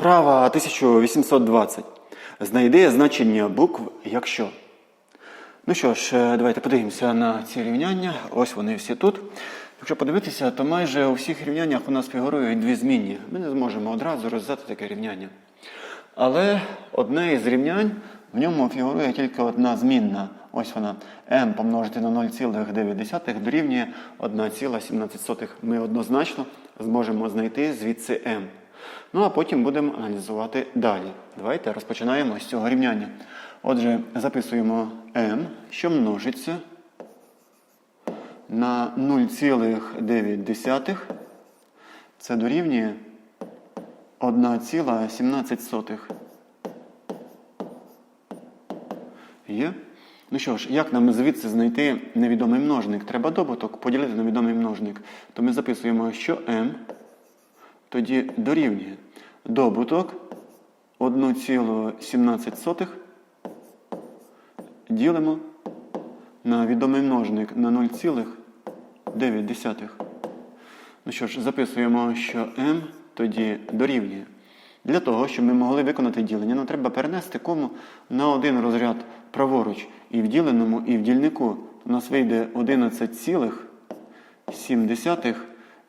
Вправа 1820. Знайди значення букв, якщо. Ну що ж, е, давайте подивимося на ці рівняння. Ось вони всі тут. Якщо подивитися, то майже у всіх рівняннях у нас фігурують дві змінні. Ми не зможемо одразу розв'язати таке рівняння. Але одне із рівнянь, в ньому фігурує тільки одна змінна. Ось вона. m помножити на 0,9 дорівнює 1,17. Ми однозначно зможемо знайти звідси m. Ну а потім будемо аналізувати далі. Давайте розпочинаємо з цього рівняння. Отже, записуємо m, що множиться на 0,9. Це дорівнює 1,17. Є? Ну що ж, як нам звідси знайти невідомий множник? Треба добуток поділити на відомий множник. То ми записуємо, що m тоді дорівнює добуток 1,17 ділимо на відомий множник на 0,9. Ну що ж, записуємо, що m тоді дорівнює. Для того, щоб ми могли виконати ділення, нам треба перенести кому на один розряд праворуч і в діленому, і в дільнику. У нас вийде 11,7,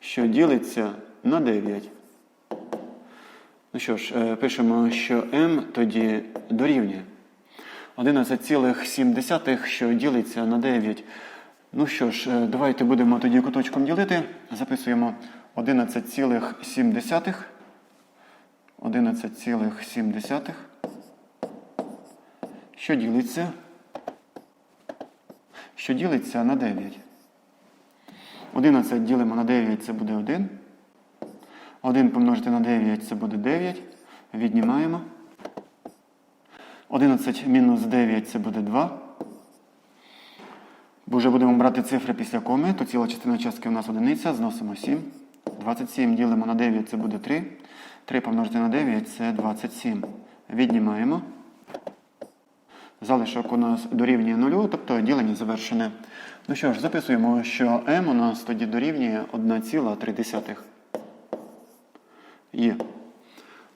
що ділиться на 9. Ну що ж, е, пишемо, що m тоді дорівнює. 11,7, що ділиться на 9. Ну що ж, е, давайте будемо тоді куточком ділити. Записуємо 11,7. 11,7. Що ділиться? Що ділиться на 9. 11 ділимо на 9, це буде 1. 1 помножити на 9 це буде 9. Віднімаємо. 11 мінус 9 це буде 2. Бо вже будемо брати цифри після коми, то ціла частина частки у нас одиниця, зносимо 7. 27 ділимо на 9 це буде 3. 3 помножити на 9 це 27. Віднімаємо. Залишок у нас дорівнює 0, тобто ділення завершене. Ну що ж, записуємо, що m у нас тоді дорівнює 1,3. Є.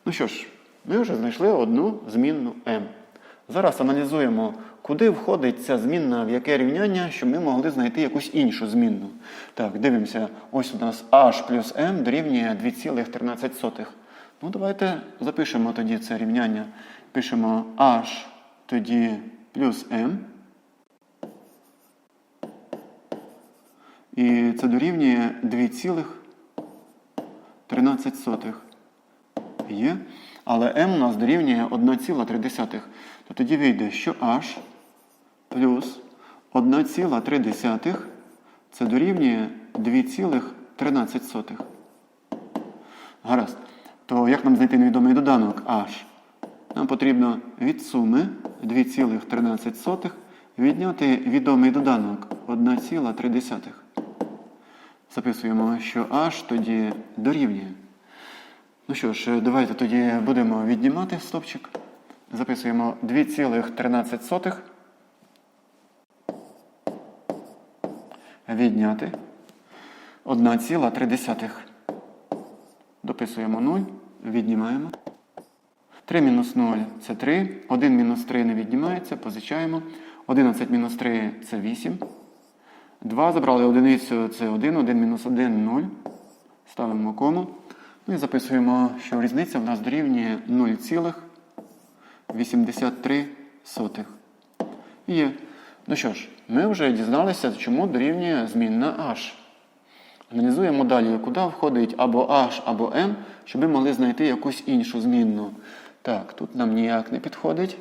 Ну що ж, ми вже знайшли одну змінну m. Зараз аналізуємо, куди входить ця змінна, в яке рівняння, щоб ми могли знайти якусь іншу змінну. Так, дивимося, ось у нас h плюс m дорівнює 2,13. Ну, давайте запишемо тоді це рівняння. Пишемо h тоді плюс m. І це дорівнює 2,13. Є. Але m у нас дорівнює 1,3. То тоді вийде, що h плюс 1,3 це дорівнює 2,13. Гаразд. То як нам знайти невідомий доданок h? Нам потрібно від суми 2,13 відняти відомий доданок 1,3. Записуємо, що h тоді дорівнює. Ну що ж, давайте тоді будемо віднімати стопчик. Записуємо 2,13. Відняти 1,3. Дописуємо 0, віднімаємо. 3 мінус 0 це 3. 1 мінус 3 не віднімається, позичаємо. 11 мінус 3 це 8. 2 забрали одиницю це 1, 1 мінус 1 0. Ставимо кому. І записуємо, що різниця в нас дорівнює 0,83. Є. Ну що ж, ми вже дізналися, чому дорівнює змінна h. Аналізуємо далі, куди входить або h, або m, щоб ми могли знайти якусь іншу змінну. Так, тут нам ніяк не підходить.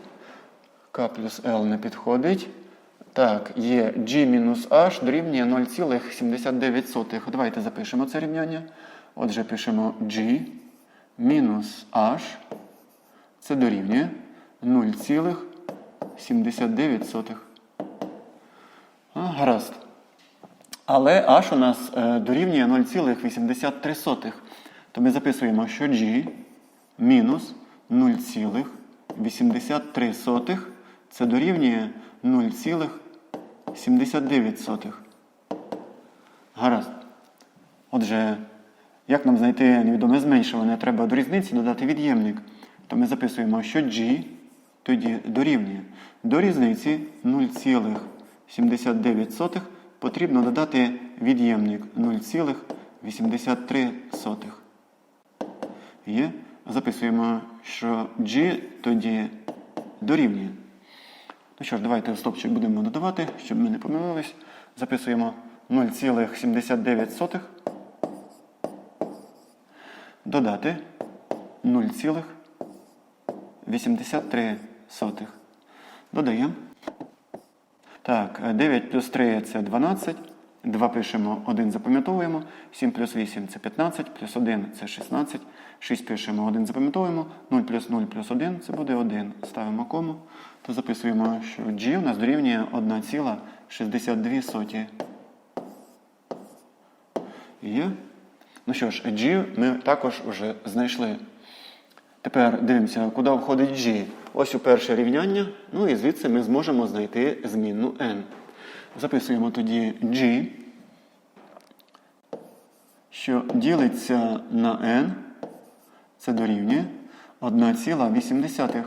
K плюс L не підходить. Так, є G мінус H дорівнює 0,79. Давайте запишемо це рівняння. Отже, пишемо G мінус H. Це дорівнює 0,79. Гаразд. Але H у нас е, дорівнює 0,83. То ми записуємо, що G мінус 0,83 це дорівнює 0,79. Гаразд. Отже, Як нам знайти невідоме зменшуване? Треба до різниці додати від'ємник. То ми записуємо, що G тоді дорівнює. До різниці 0,79 потрібно додати від'ємник 0,83. Є. Записуємо, що G тоді дорівнює. Ну що ж, давайте стопчик будемо додавати, щоб ми не помилились. Записуємо 0,79 додати 0,83. Додаємо. Так, 9 плюс 3 це 12. 2 пишемо, 1 запам'ятовуємо. 7 плюс 8 це 15, плюс 1 це 16. 6 пишемо, 1 запам'ятовуємо. 0 плюс 0 плюс 1 це буде 1. Ставимо кому. То записуємо, що G у нас дорівнює 1,62. Є. Ну що ж, G ми також вже знайшли. Тепер дивимося, куди входить G. Ось у перше рівняння. Ну і звідси ми зможемо знайти змінну n. Записуємо тоді G, що ділиться на n. Це дорівнює 1,8.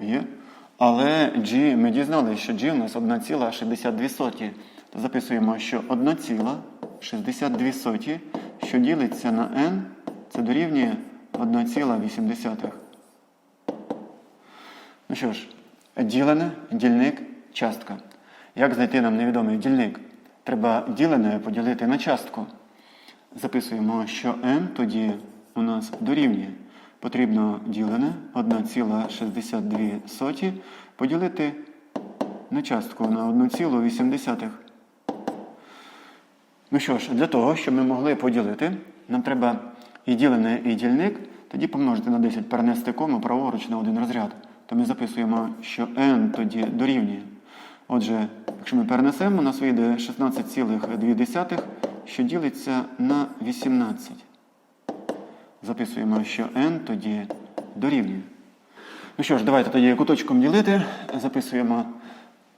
Є. Але G, ми дізналися, що G у нас 1,62. То записуємо, що 1,62, що ділиться на n, це дорівнює 1,8. Ну що ж, ділене, дільник, частка. Як знайти нам невідомий дільник? Треба ділене поділити на частку. Записуємо, що n тоді у нас дорівнює. Потрібно ділене 1,62 поділити на частку на 1,8. Ну що ж, для того, щоб ми могли поділити, нам треба і ділене, і дільник, тоді помножити на 10, перенести кому праворуч на один розряд. То ми записуємо, що n тоді дорівнює. Отже, якщо ми перенесемо, у нас вийде 16,2, що ділиться на 18. Записуємо, що n тоді дорівнює. Ну що ж, давайте тоді куточком ділити. Записуємо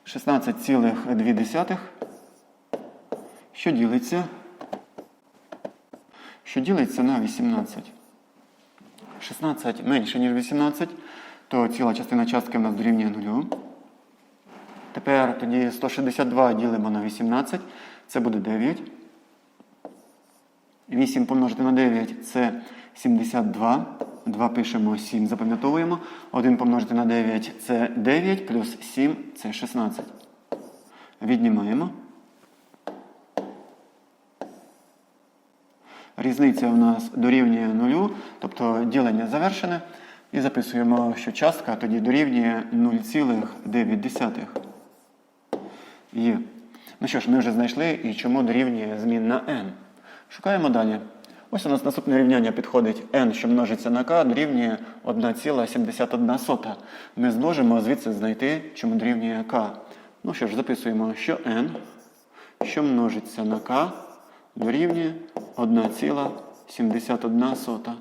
16,2, що ділиться, що ділиться на 18. 16 менше, ніж 18, то ціла частина частки в нас дорівнює 0. Тепер тоді 162 ділимо на 18, це буде 9. 8 помножити на 9 це 72. 2 пишемо 7, запам'ятовуємо. 1 помножити на 9 це 9, плюс 7 це 16. Віднімаємо. Різниця у нас дорівнює 0, тобто ділення завершене. І записуємо, що частка тоді дорівнює 0,9. Є. Ну що ж, ми вже знайшли і чому дорівнює змінна n. Шукаємо далі. Ось у нас наступне рівняння підходить n, що множиться на k, дорівнює 1,71. Ми зможемо звідси знайти, чому дорівнює k. Ну що ж, записуємо, що n, що множиться на k, дорівнює 1,71.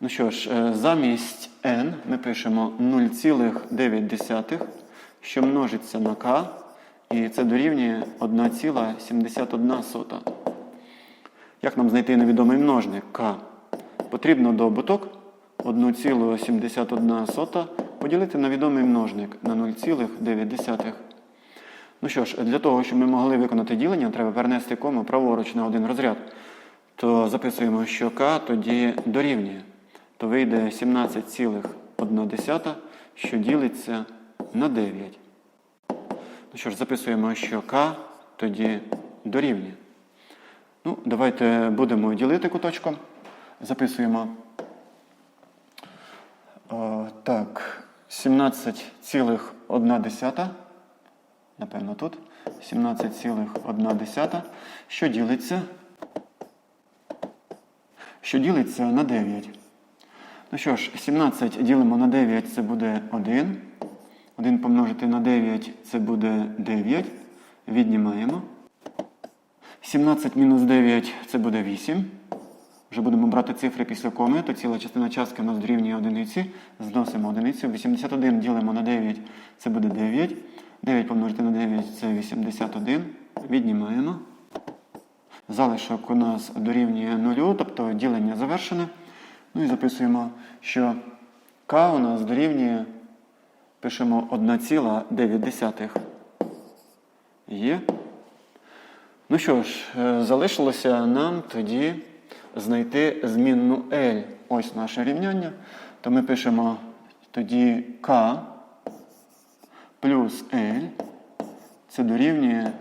Ну що ж, е, замість n ми пишемо 0,9, що множиться на k, і це дорівнює 1,71. Як нам знайти невідомий множник k? Потрібно добуток 1,71 поділити на відомий множник на 0,9. Ну що ж, для того, щоб ми могли виконати ділення, треба перенести кому праворуч на один розряд. То записуємо, що k тоді дорівнює. То вийде 17,1, що ділиться на 9. Ну що ж, записуємо, що k тоді дорівнює. Ну, давайте будемо ділити куточком. Записуємо. О, так, 17,1. Напевно, тут. 17,1. Що ділиться? Що ділиться на 9. Ну що ж, 17 ділимо на 9, це буде 1. 1 помножити на 9 це буде 9. Віднімаємо. 17 мінус 9 це буде 8. Вже будемо брати цифри після коми, то ціла частина частки у нас дорівнює одиниці. Зносимо одиницю. 81 ділимо на 9, це буде 9. 9 помножити на 9 це 81. Віднімаємо. Залишок у нас дорівнює нулю, тобто ділення завершене. Ну і записуємо, що k у нас дорівнює, пишемо 1,9. Є. Ну що ж, е, залишилося нам тоді знайти змінну L. Ось наше рівняння. То ми пишемо тоді K плюс L. Це дорівнює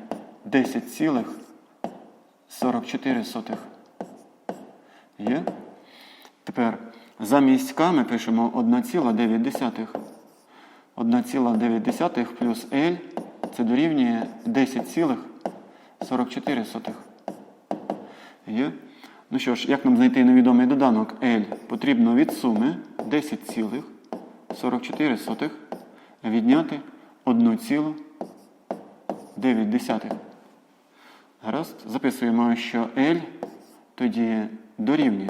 10,44. Є? Тепер замість К ми пишемо 1,9. 1,9 плюс L це дорівнює 10,44. Є? Ну що ж, як нам знайти невідомий доданок L? Потрібно від суми 10,44 відняти 1,9. Гаразд. Записуємо, що L тоді дорівнює.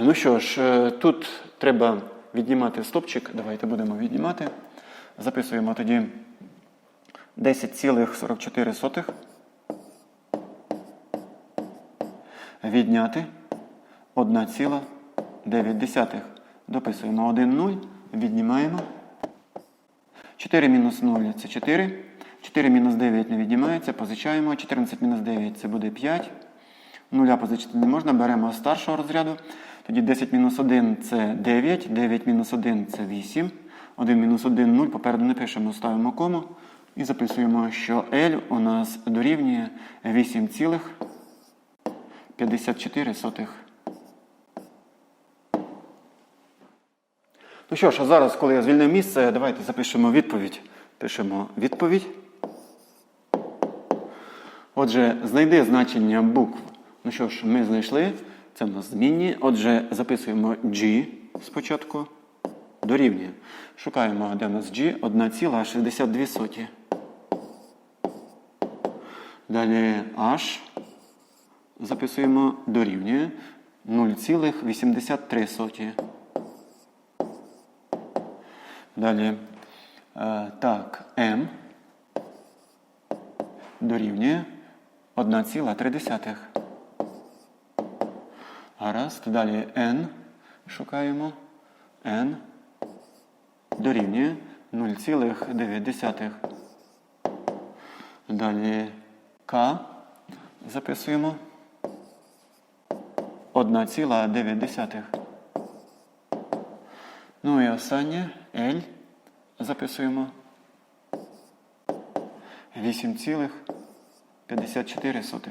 Ну що ж, е, тут треба віднімати стопчик. Давайте будемо віднімати. Записуємо тоді 10,44 відняти 1,9. Дописуємо 1 0, віднімаємо. 4 мінус 0 це 4. 4 мінус 9 не віднімається, позичаємо. 14 мінус 9 це буде 5. Нуля позичити не можна, беремо з старшого розряду. Тоді 10 мінус 1 це 9, 9 мінус 1 це 8. 1 мінус 1 0, попереду не пишемо, ставимо кому. І записуємо, що L у нас дорівнює 8,54. Ну що ж, а зараз, коли я звільнив місце, давайте запишемо відповідь. Пишемо відповідь. Отже, знайди значення букв. Ну що ж, ми знайшли. Це в нас змінні. Отже, записуємо G спочатку. Дорівнює. Шукаємо, де в нас G 1,62. Далі H. Записуємо дорівнює 0,83. Далі. е, так, M дорівнює 1,3. Гаразд. Далі N шукаємо. N дорівнює 0,9. Далі К записуємо 1,9. Ну і останнє L записуємо 8,54.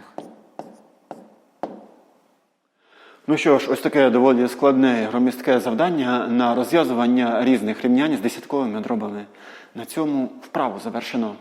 Ну що ж, ось таке доволі складне громістке завдання на розв'язування різних рівнянь з десятковими дробами. На цьому вправу завершено.